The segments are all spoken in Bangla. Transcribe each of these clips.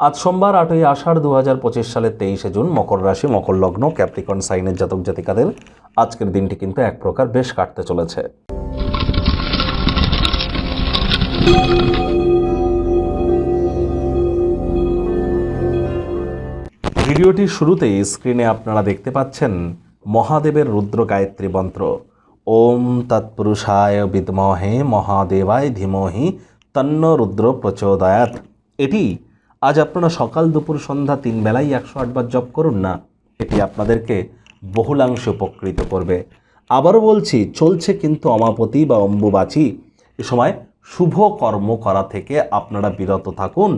আজ সোমবার আটই আষাঢ় দু হাজার পঁচিশ সালের তেইশে জুন মকর রাশি, মকর লগ্ন, ক্যাপ্রিকন, সাইনের জাতক জাতিকাদের আজকের দিনটি কিন্তু এক প্রকার বেশ কাটতে চলেছে। ভিডিওটির শুরুতেই স্ক্রিনে আপনারা দেখতে পাচ্ছেন মহাদেবের রুদ্র গায়ত্রী মন্ত্র। ওম তৎপুরুষায় বিদ্মহে মহাদেবায় ধীমহি তন্ন রুদ্র প্রচোদয়াত এটি আজ আপনারা সকাল দুপুর সন্ধ্যা তিন বেলায় একশো আটবার জপ করুন না এটি আপনাদেরকে বহুলাংশে উপকৃত করবে। আবারও বলছি, চলছে কিন্তু অমাপতি বা অম্বুবাচী। এ সময় শুভ কর্ম করা থেকে আপনারা বিরত থাকুন।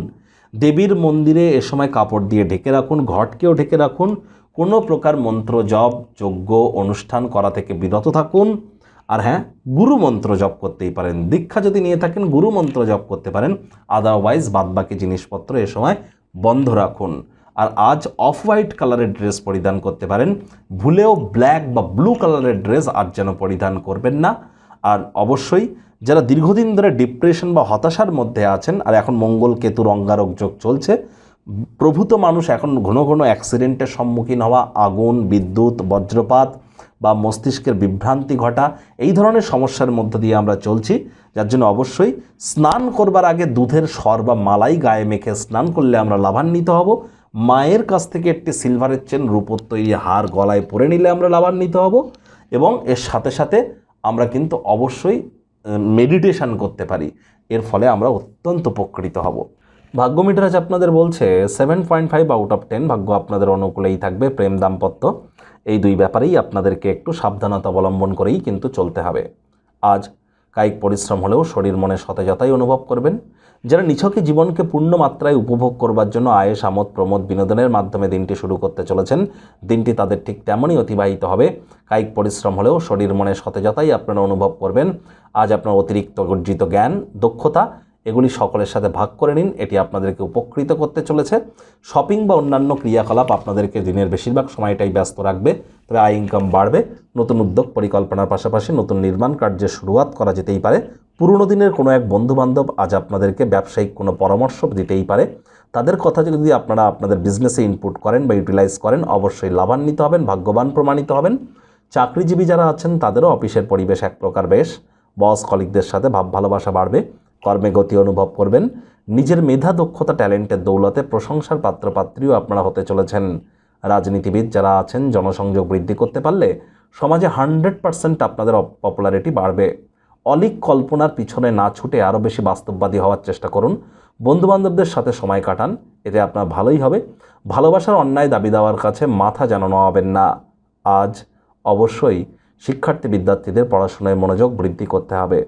দেবীর মন্দিরে এ সময় কাপড় দিয়ে ঢেকে রাখুন, ঘটকেও ঢেকে রাখুন। কোনো প্রকার মন্ত্র জপ, যজ্ঞ, অনুষ্ঠান করা থেকে বিরত থাকুন। আর হ্যাঁ গুরু মন্ত্র জপ করতেই পারেন। দীক্ষা যদি নিয়ে থাকেন, গুরু মন্ত্র জপ করতে পারেন। আদারওয়াইজ বাদবাকি জিনিসপত্র এ সময় বন্ধ রাখুন। আর আজ অফ হোয়াইট কালারের ড্রেস পরিধান করতে পারেন। ভুলেও ব্ল্যাক বা ব্লু কালারের ড্রেস আজ যেন পরিধান করবেন না। আর অবশ্যই, যারা দীর্ঘদিন ধরে ডিপ্রেশন বা হতাশার মধ্যে আছেন, আর এখন মঙ্গল কেতুর অঙ্গারক যোগ চলছে, প্রভূত মানুষ এখন ঘন ঘন অ্যাক্সিডেন্টের সম্মুখীন হওয়া, আগুন, বিদ্যুৎ, বজ্রপাত বা মস্তিষ্কের বিভ্রান্তি ঘটা, এই ধরনের সমস্যার মধ্য দিয়ে আমরা চলছি। যার জন্য অবশ্যই স্নান করবার আগে দুধের সর বা মালাই গায়ে মেখে স্নান করলে আমরা লাভান্বিত হব। মায়ের কাছ থেকে একটি সিলভারের চেন রূপোর তৈরি হার গলায় পরে নিলে আমরা লাভান্বিত হব এবং এর সাথে সাথে আমরা কিন্তু অবশ্যই মেডিটেশন করতে পারি। এর ফলে আমরা অত্যন্ত উপকৃত হব। ভাগ্য মিটার আজ আপনাদের বলছে seven point five out of ten ভাগ্য আপনাদের অনুকূলেই থাকবে, প্রেম দাম্পত্য। এই দুই ব্যাপারেই আপনাদেরকে একটু সাবধানতা অবলম্বন করেই কিন্তু চলতে হবে। আজ কায়িক পরিশ্রম হলেও শরীর মনে সতেজতাই অনুভব করবেন। যারা নিছকে জীবনকে পূর্ণ মাত্রায় উপভোগ করবার জন্য আয়েস আমোদ প্রমোদ বিনোদনের মাধ্যমে দিনটি শুরু করতে চলেছেন, দিনটি তাদের ঠিক তেমনই অতিবাহিত হবে। কায়িক পরিশ্রম হলেও শরীর মনে সতেজতাই আপনারা অনুভব করবেন। আজ আপনার অতিরিক্ত অর্জিত জ্ঞান, দক্ষতা এগুলি সকলের সাথে ভাগ করে নিন। এটি আপনাদেরকে উপকৃত করতে চলেছে। শপিং বা অন্যান্য ক্রিয়াকলাপ আপনাদেরকে দিনের বেশিরভাগ সময়টাই ব্যস্ত রাখবে, তবে আয় ইনকাম বাড়বে। নতুন উদ্যোগ পরিকল্পনার পাশাপাশি নতুন নির্মাণ কার্যের শুরুয়াত করা যেতেই পারে। পুরনো দিনের কোনো এক বন্ধুবান্ধব আজ আপনাদেরকে ব্যবসায়িক কোনো পরামর্শ দিতেই পারে। তাদের কথা যদি আপনারা আপনাদের বিজনেসে ইনপুট করেন বা ইউটিলাইজ করেন, অবশ্যই লাভান্বিত হবেন, ভাগ্যবান প্রমাণিত হবেন। চাকরিজীবী যারা আছেন, তাদেরও অফিসের পরিবেশ এক প্রকার বেশ। বস কলিকদের সাথে ভাব ভালোবাসা বাড়বে। কর্মে গতি অনুভব করবেন। নিজের মেধা, দক্ষতা, ট্যালেন্টের দৌলতে প্রশংসার পাত্রপাত্রীও আপনারা হতে চলেছেন। রাজনীতিবিদ যারা আছেন, জনসংযোগ বৃদ্ধি করতে পারলে সমাজে হান্ড্রেড পার্সেন্ট আপনাদের পপুলারিটি বাড়বে। অলিক কল্পনার পিছনে না ছুটে আরও বেশি বাস্তববাদী হওয়ার চেষ্টা করুন। বন্ধুবান্ধবদের সাথে সময় কাটান, এতে আপনার ভালোই হবে। ভালোবাসার অন্যায় দাবি দেওয়ার কাছে মাথা যেন নোয়াবেন না। আজ অবশ্যই শিক্ষার্থী বিদ্যার্থীদের পড়াশোনায় মনোযোগ বৃদ্ধি করতে হবে।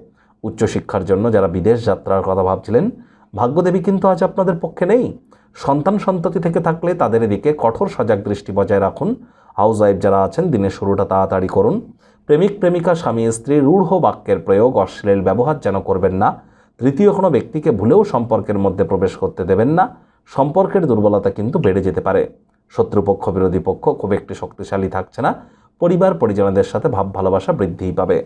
উচ্চশিক্ষার জন্য যারা বিদেশ যাত্রার কথা ভাবছিলেন, ভাগ্যদেবী কিন্তু আজ আপনাদের পক্ষে নেই। সন্তান সন্ততি থেকে থাকলে তাদের এদিকে কঠোর সজাগ দৃষ্টি বজায় রাখুন। হাউস ওয়াইফ যারা আছেন, দিনের শুরুটা তাড়াতাড়ি করুন। প্রেমিক, প্রেমিকা, স্বামী, স্ত্রী, রূঢ় বাক্যের প্রয়োগ, অশ্লীল ব্যবহার যেন করবেন না। তৃতীয় কোনো ব্যক্তিকে ভুলেও সম্পর্কের মধ্যে প্রবেশ করতে দেবেন না। সম্পর্কের দুর্বলতা কিন্তু বেড়ে যেতে পারে। শত্রুপক্ষ, বিরোধী পক্ষ খুব একটি শক্তিশালী থাকছে না। পরিবার, পরিজনদের সাথে ভাব, ভালোবাসা বৃদ্ধিই পাবে।